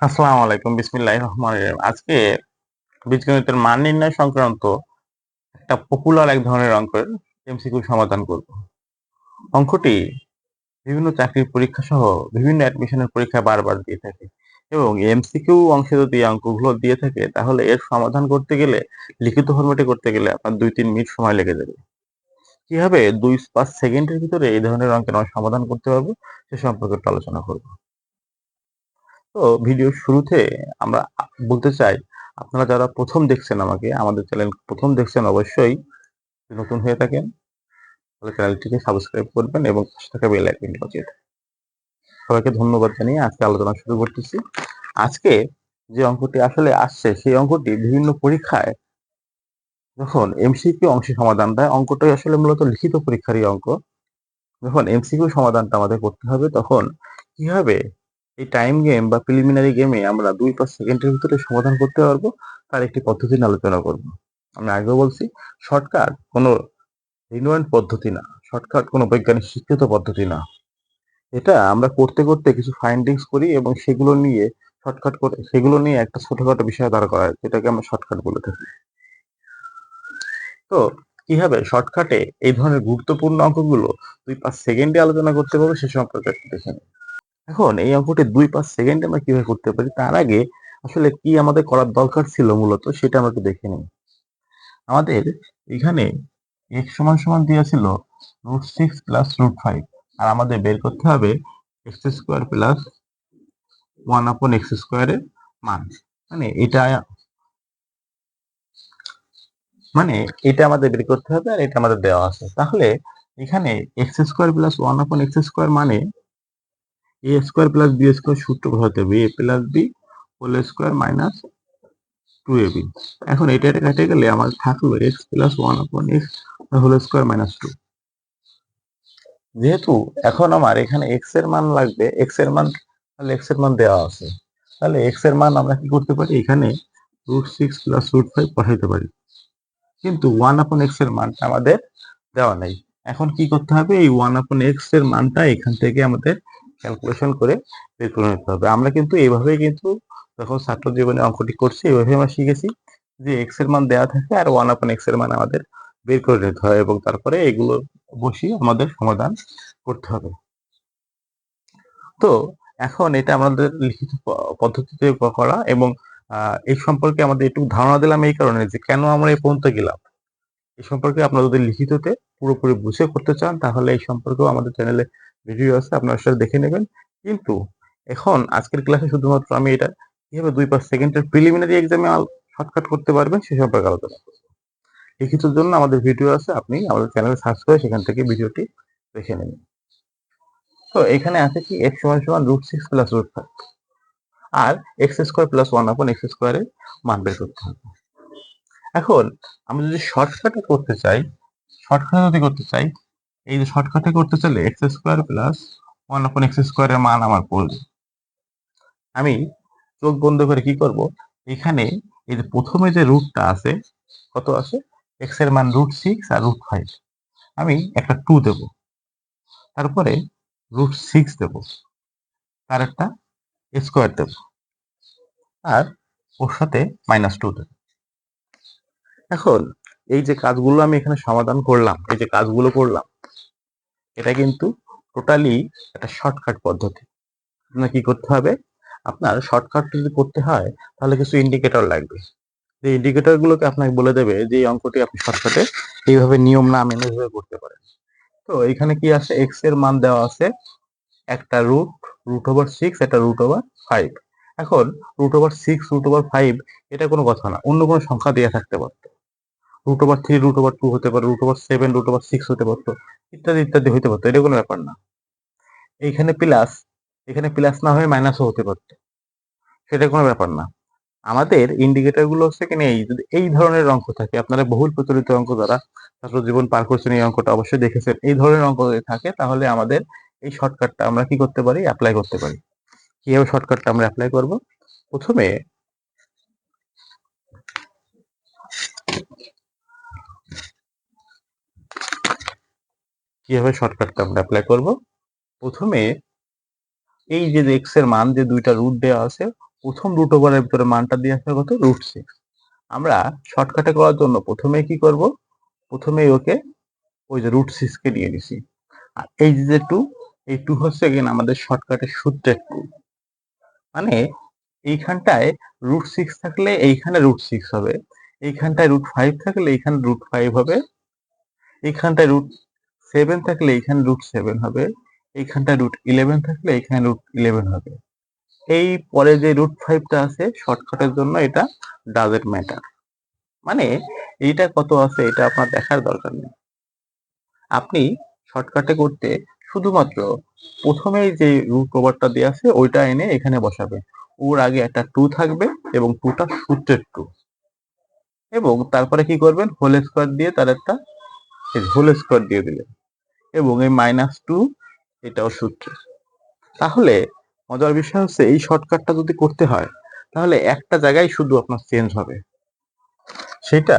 আসসালামু আলাইকুম বিসমিল্লাহ রহমান আজকে বীজগণিতের মান নির্ণয় সংক্রান্ত একটা পপুলার এক ধরনের অঙ্কের এমসিকিউ সমাধান করব। অঙ্কটি বিভিন্ন চাকরির পরীক্ষা সহ বিভিন্ন অ্যাডমিশনের পরীক্ষা বারবার দিয়ে থাকে এবং এমসিকিউ অংশে যদি অঙ্কগুলো দিয়ে থাকে, তাহলে এর সমাধান করতে গেলে, লিখিত ফরম্যাটে করতে গেলে আপনার দুই তিন মিনিট সময় লেগে যাবে। কীভাবে দুই পাঁচ সেকেন্ডের ভিতরে এই ধরনের অঙ্কের সমাধান করতে পারব, সে সম্পর্কে একটু আলোচনা করব। তো ভিডিওর শুরুতে আমরা বলতে চাই, আপনারা যারা প্রথম দেখছেন আমাকে, আমাদের চ্যানেল প্রথম দেখছেন অবশ্যই নতুন হয়ে থাকেন, তাহলে চ্যানেলটিকে সাবস্ক্রাইব করবেন এবং পাশে থাকা বেল আইকনটি বাজিয়ে সবাইকে ধন্যবাদ জানিয়ে আজকে আলোচনা শুরু করতেছি। আজকে যে অঙ্কটি আসলে আসছে, সেই অঙ্কটি বিভিন্ন পরীক্ষায় যখন এমসিকিউ অংশে সমাধান দেয়, অঙ্কটাই আসলে মূলত লিখিত পরীক্ষারই অঙ্ক। যখন এমসিকিউ সমাধানটা আমাদের করতে হবে, তখন কীভাবে এই টাইম গেম বা প্রিলিমিনারি গেমে আমরা দুই পাঁচ সেকেন্ডের ভিতরে সমাধান করতে পারব, তার একটি পদ্ধতি নিয়ে আলোচনা করব। আমি আগেও বলছি শর্টকাট কোনো রিনোয়েন্ট পদ্ধতি না শর্টকাট কোনো বৈজ্ঞানিক শিক্ষিত পদ্ধতি না। এটা আমরা করতে করতে কিছু ফাইন্ডিংস করি এবং সেগুলো নিয়ে শর্টকাট করে, সেগুলো নিয়ে একটা ছোটখাটো বিষয় দাঁড় করা হয় যেটাকে আমরা শর্টকাট বলে থাকি। তো, কীভাবে শর্টকাটে এই ধরনের গুরুত্বপূর্ণ অঙ্কগুলো দুই পাঁচ সেকেন্ডে আলোচনা করতে পারব সে সম্পর্কে একটু দেখে নিই। এখন এই অঙ্কটি দুই পাঁচ সেকেন্ডে আমরা কীভাবে করতে পারি, তার আগে আসলে কি আমাদের করার দরকার ছিল মূলত সেটা আমরা একটু দেখে নিই। আমাদের এখানে এক্স সমান সমান দিয়েছিল root six plus root five আর আমাদের বের করতে হবে এক্স স্কোয়ার প্লাস ওয়ান আপন এক্স স্কোয়ারের মান। মানে এটা মানে এটা আমাদের বের করতে হবে আর এটা আমাদের দেওয়া আছে। তাহলে এখানে এক্স স্কোয়ার প্লাস ওয়ান আপন এক্স স্কোয়ার মানে A square plus B square সূত্র হতে হবে। A plus B whole square minus two A B এখন এটা কেটে গেলে আমার থাকল এক্স প্লাস ওয়ান আপন X whole square minus two যেহেতু এখন আমার এখানে এক্সের মান লাগবে এক্সের মান, তাহলে এক্সের মান দেওয়া আছে। তাহলে এক্সের মান আমরা কি করতে পারি? এখানে root six plus root five বসাইতে পারি। কিন্তু ওয়ান আপন এক্সের মানটা আমাদের দেওয়া নেই। এখন কি করতে হবে? এই ওয়ান আপন এক্সের মানটা এখান থেকে আমাদের ক্যালকুলেশন করে বের করে নিতে হবে। আমরা কিন্তু এইভাবেই কিন্তু যখন ছাত্র জীবনে অঙ্কটি করছি এইভাবে আমরা শিখেছি যে এক্সের মান দেওয়া থাকে আর ওয়ান আপন এক্সের মান আমাদের বের করে নিতে হয় এবং তারপরে এগুলো বসিয়ে আমাদের সমাধান করতে হবে। তো এখন এটা আমাদের লিখিত পদ্ধতিতে করা এবং এই সম্পর্কে আমাদের একটু ধারণা দিলাম এই কারণে যে কেন আমরা এই পর্যন্ত গেলাম। এই সম্পর্কে আপনারা যদি লিখিততে পুরোপুরি বুঝে করতে চান তাহলে এই সম্পর্কেও আমাদের চ্যানেলে ভিডিও আছে, আপনারা সেটা দেখে নেবেন। কিন্তু এখন আজকের ক্লাসে শুধুমাত্র আমি এটা কীভাবে দুই পাঁচ সেকেন্ডের প্রিলিমিনারি এক্সামে শর্টকাট করতে পারবেন সে সম্পর্কে আলোচনা করব লিখিতর জন্য আমাদের ভিডিও আছে, আপনি আমাদের চ্যানেলে সার্চ করে সেখান থেকে ভিডিওটি দেখে নেবেন। তো এখানে আছে কি এক্স সমান সমান root six plus root five আর এক্স স্কোয়ার প্লাস ওয়ান আপন এক্স স্কোয়ারের মান বের করতে হবে। এখন, আমি যদি শর্টকাটে করতে চাই শর্টকাটে যদি করতে চাই এই যে শর্টকাটে করতে চাইলে X square plus one upon X স্কোয়ারের মান আমার পড়বে আমি চোখ বন্ধ করে কি করব? এখানে এই যে প্রথমে যে রুটটা আছে, কত আছে? এক্সের মান রুট সিক্স আর রুট ফাইভ আমি একটা টু দেব। তারপরে রুট সিক্স দেব। তার একটা স্কোয়ার দেব। আর ওর সাথে মাইনাস টু দেব। এখন এই যে কাজগুলো আমি এখানে সমাধান করলাম, এই যে কাজগুলো করলাম এটা কিন্তু টোটালি একটা শর্টকাট পদ্ধতি। আপনার কি করতে হবে? আপনার শর্টকাট যদি করতে হয়, তাহলে কিছু ইন্ডিকেটর লাগবে। যে ইন্ডিকেটর গুলোকে আপনাকে বলে দেবে যে এই অঙ্কটি আপনি শর্টকাটে এইভাবে নিয়ম না মেনে করতে পারেন। তো এখানে কি আছে? এক্সের মান দেওয়া আছে একটা রুট রুট ওভার সিক্স একটা রুট ওভার ফাইভ এখন root over six root over five এটা কোনো কথা না। অন্য কোনো সংখ্যা দেওয়া থাকতে পারতো। Root over three root over two হতে পারে root over seven root over six হতে পারতো, ইত্যাদি ইত্যাদি হতে পারতো, এটা কোনো ব্যাপার না। এইখানে প্লাস এখানে প্লাস না হয়ে মাইনাসও হতে পারতো, সেটা কোনো ব্যাপার না। আমাদের ইন্ডিকেটরগুলো হচ্ছে কিনা এই যদি এই ধরনের অঙ্ক থাকে, আপনারা বহুল প্রচলিত অঙ্ক দ্বারা ছাত্র জীবন পার করছেন এই অঙ্কটা অবশ্যই দেখেছেন, এই ধরনের অঙ্ক যদি থাকে, তাহলে আমাদের এই শর্টকাটটা আমরা কি করতে পারি অ্যাপ্লাই করতে পারি। কীভাবে শর্টকাটটা আমরা অ্যাপ্লাই করব? প্রথমে কীভাবে শর্টকাটটা আমরা অ্যাপ্লাই করব? প্রথমে এই যে এক্সের মান যে দুইটা রুট দেওয়া আছে, প্রথম রুট ওভারের ভিতরে মানটা দিয়ে আসবে কত? রুট সিক্স আমরা শর্টকাটে করার জন্য প্রথমে কি করব? প্রথমেই ওকে ওই যে রুট সিক্সকে নিয়ে নিছি। আর এই যে টু এই টু হচ্ছে কিনা আমাদের শর্টকাটের সূত্রের টু মানে এইখানটায় রুট সিক্স থাকলে এইখানে রুট সিক্স হবে, এইখানটায় রুট ফাইভ থাকলে এইখানে রুট ফাইভ হবে, এইখানটায় রুট সেভেন থাকলে এইখানে রুট সেভেন হবে এইখানটায় রুট ইলেভেন থাকলে এইখানে রুট ইলেভেন হবে। এই পরে যে রুট ফাইভটা আছে শর্টকাটের জন্য এটা ডাজেন্ট ম্যাটার মানে এইটা কত আছে, এটা আপনার দেখার দরকার নেই। আপনি শর্টকাটে করতে শুধুমাত্র প্রথমেই যে রুট ওভারটা দেওয়া আছে, ওইটা এনে এখানে বসাবে। ওর আগে একটা টু থাকবে এবং টুটা সূত্রের টু এবং তারপরে কি করবেন? হোল স্কোয়ার দিয়ে তার একটা হোল স্কোয়ার দিয়ে দিলেন। এবং এই মাইনাস টু এটাও সূত্রের। তাহলে মজার বিষয় হচ্ছে এই শর্টকাটটা যদি করতে হয়, তাহলে একটা জায়গায় শুধু আপনার চেঞ্জ হবে। সেটা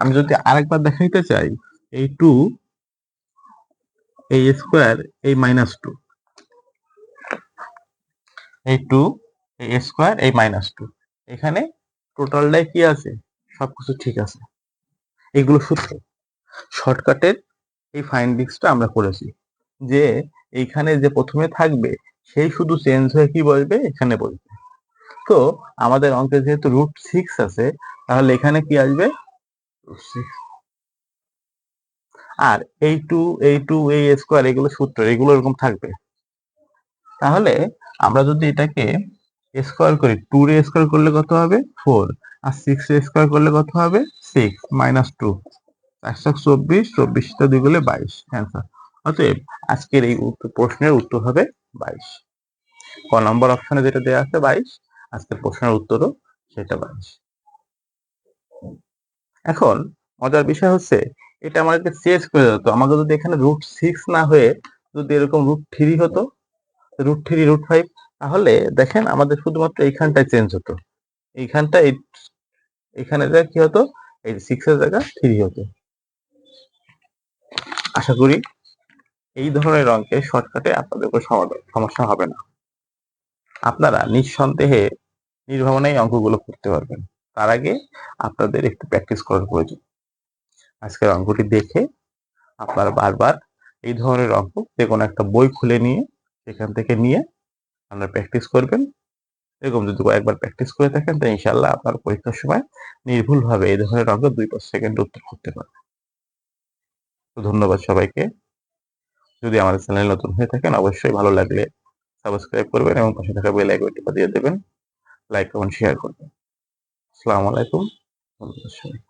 আমি যদি আরেকবার দেখাইতে চাই, এই টু এই স্কোয়ার এই মাইনাস টু এই টু এই স্কোয়ার এই মাইনাস টু এখানে টোটালটাই কি আছে? সবকিছু ঠিক আছে। এগুলো সূত্র। শর্টকাটের এই ফাইন্ডিংসটা আমরা করেছি। যে এইখানে যে প্রথমে থাকবে, সেই শুধু চেঞ্জ হয়ে কি বসবে? এখানে বসবে। তো আমাদের অঙ্কে যেহেতু রুট সিক্স আছে, তাহলে এখানে কি আসবে? আর এই টু এই টু এই স্কোয়ার এগুলো সূত্র, এগুলো এরকম থাকবে। তাহলে আমরা যদি এটাকে স্কোয়ার করি টু রে স্কোয়ার করলে কত হবে? ফোর আর সিক্স রে স্কোয়ার করলে কত হবে? সিক্স মাইনাস টু একশো চব্বিশ, চব্বিশটা দুই করলে বাইশ। অ্যান্সার অতএব আজকের এই উত্তর প্রশ্নের উত্তর হবে বাইশ। ক নম্বর অপশনে যেটা দেওয়া আছে বাইশ, আজকের প্রশ্নের উত্তরও সেটা বাইশ। এখন মজার বিষয় হচ্ছে, এটা আমাদেরকে চেঞ্জ করে দিত। আমাকে যদি এখানে রুট সিক্স না হয়ে যদি এরকম রুট থ্রি হতো রুট থ্রি রুট ফাইভ তাহলে দেখেন আমাদের শুধুমাত্র এইখানটায় চেঞ্জ হতো। এইখানটা এখানে যা কি হতো? এই সিক্স এর জায়গা থ্রি হতো। আশা করি এই ধরনের অঙ্কে শর্টকাটে আপনাদের কোনো সমস্যা হবে না। আপনারা নিঃসন্দেহে নির্ভাবনায় অঙ্কগুলো করতে পারবেন। তার আগে আপনাদের একটু প্র্যাকটিস করার প্রয়োজন। আজকের অঙ্কটি দেখে আপনারা বারবার এই ধরনের অঙ্ক যে কোনো একটা বই খুলে নিয়ে সেখান থেকে নিয়ে আপনারা প্র্যাকটিস করবেন। এরকম যদি কয়েকবার প্র্যাকটিস করে থাকেন, তো ইনশাল্লাহ আপনার পরীক্ষার সময় নির্ভুলভাবে এই ধরনের অঙ্ক দুই পাঁচ সেকেন্ড উত্তর করতে পারবেন। তো ধন্যবাদ সবাইকে। যদি আমাদের চ্যানেল নতুন হয়ে থাকেন, অবশ্যই ভালো লাগলে সাবস্ক্রাইব করবেন এবং পাশে থাকা বেল আইকনটি বাজিয়ে দেবেন। লাইক, কমেন্ট, শেয়ার করবেন। আসসালামু আলাইকুম। ধন্যবাদ সবাই